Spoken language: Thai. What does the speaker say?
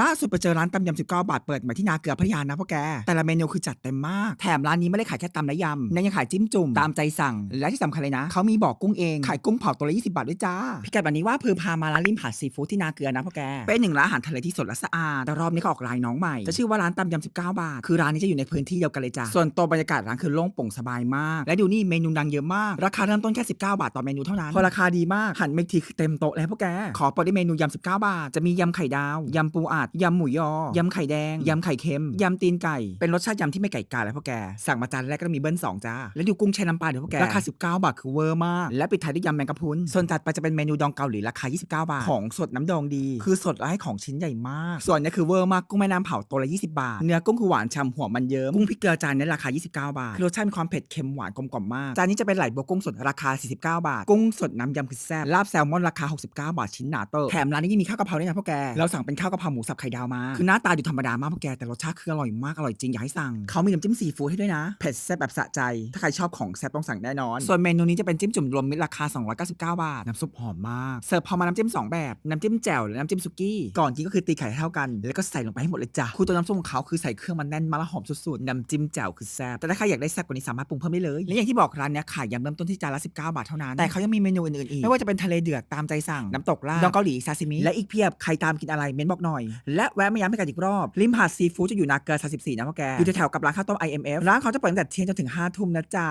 ล่าสุดไปเจอร้านตำยำ19 บาทเปิดใหม่ที่นาเกลือพัทยานะพ่อแก แต่ละเมนูคือจัดเต็มมาก แถมร้านนี้ไม่ได้ขายแค่ตำและยำนั่นยังขายจิ้มจุ่มตามใจสั่ง และที่สำคัญเลยนะ เขามีบอกกุ้งเอง ขายกุ้งเผาตัวละ 20 บาทด้วยจ้า พิกัดวันนี้ว่าเพือพามาร้านริมหาดซีฟู้ดที่นาเกลือนะพ่อแก เป็นหนึ่งร้านอาหารทะเลที่สดและสะอาด แต่รอบนี้เขาออกลายน้องใหม่ จะชื่อว่าร้านตำยำ19 บาท คือร้านนี้จะอยู่ในพื้นที่เดียวกันเลยจ้า ส่วนตัวบรรยากาศร้านคือโล่งโปร่งสบายมาก และดูนี่เมนูดังเยอะมาก ราคาเริ่มต้นแค่ 19 บาทต่อเมนูเท่านั้น พอราคาดีมากหันเมกทีคือเต็มโต๊ะแล้วพวกแก ขอเปิดด้วยเมนูยำ19 บาท จะมียำไข่ดาวยำปูอดยำหมูยอยำไข่แดงยำไข่เค็มยำตีนไก่ เป็นรสชาติยำที่ไม่ไก่กาแล้วพวกแก สั่งมาจานแรกก็ต้องมีเบิ้ลสองจ้า แล้วดูกุ้งแช่น้ำปลาเดี๋ยวพวกแก ราคา 19 บาทคือเวอร์มาก และปิดท้ายด้วยยำแมงกะพรุนส่วนจัดไปจะเป็นเมนูดองเกาหลีราคา 29 บาท ของสดน้ำดองดี คือสดและให้ของชิ้นใหญ่มาก ส่วนเนี้คือเวอร์มากกุ้งแม่น้ำเผาตัวละ20 บาท เนื้อกุ้งคือหวานฉ่ำหัวมันเยิ้มกุ้งพริกเกลือจานนี้ราคา 29 บาทคือรสชาติมีความเผ็ดเค็มหวานกลมกล่อมมากจานนี้จะเป็นไหลบัวกุ้งสดราคา 49 บาท กุ้งสดน้ำยำคือแซ่บลาบแซลมอนราคา 69 บาทชิ้นหนาเตอร์แถมร้านนี้ยังมีข้าวกะเพราด้วยนะพวกแกเราสั่งเป็นข้าวกะเพราหมูสับไข่ดาวมา คือหน้าตาดูธรรมดามากพวกแกแต่รสชาติคืออร่อยมากอร่อยจริงอยากให้สั่งเขามีน้ำจิ้มซีฟู้ดให้ด้วยนะเผ็ดแซ่บแบบสะใจ ถ้าใครชอบของแซ่บต้องสั่งแน่นอน ส่วนเมนูนี้จะเป็นจิ้มจุ่มรวมมิตรราคา 299 บาท น้ำซุปหอมมาก เสิร์ฟพร้อมมาน้ำจิ้มสองแบบ น้ำจิ้มแจ่วและน้ำจิ้มสุกี้ ก่อนกินก็คือตีไข่ให้เท่ากัน แล้วก็ใส่ลงไปให้หมดเลยจ้ะ คือตัวน้ำซุปของเขาคือใส่เครื่องมันแน่นมากและหอมสุดๆ น้ำจิ้มแจ่วคือแซ่บ แต่ถ้าใครอยากได้แซ่บกว่านี้สามารถปรุงเพิ่มได้เลย และอย่างที่บอกร้านเนี้ยขายยำเริ่มต้นที่จานละ 19 บาทเท่านั้น แต่เขายังมีเมนูอื่นๆอีก ไม่ว่าจะเป็นทะเลเดือดตามใจสั่ง น้ำตกลาบดองเกาหลีซาซิมิ และอีกเพียบ ใครตามกินอะไรเม้นบอกหน่อยและแวะมาย้ำให้กันอีกรอบ ริมหาดซีฟู้ดจะอยู่นาเกลือ34นะพ่อแก อยู่แถวๆกับร้านข้าวต้ม IMF ร้านเขาจะเปิดตั้งแต่เที่ยงจนถึง5ทุ่มนะจ๊ะ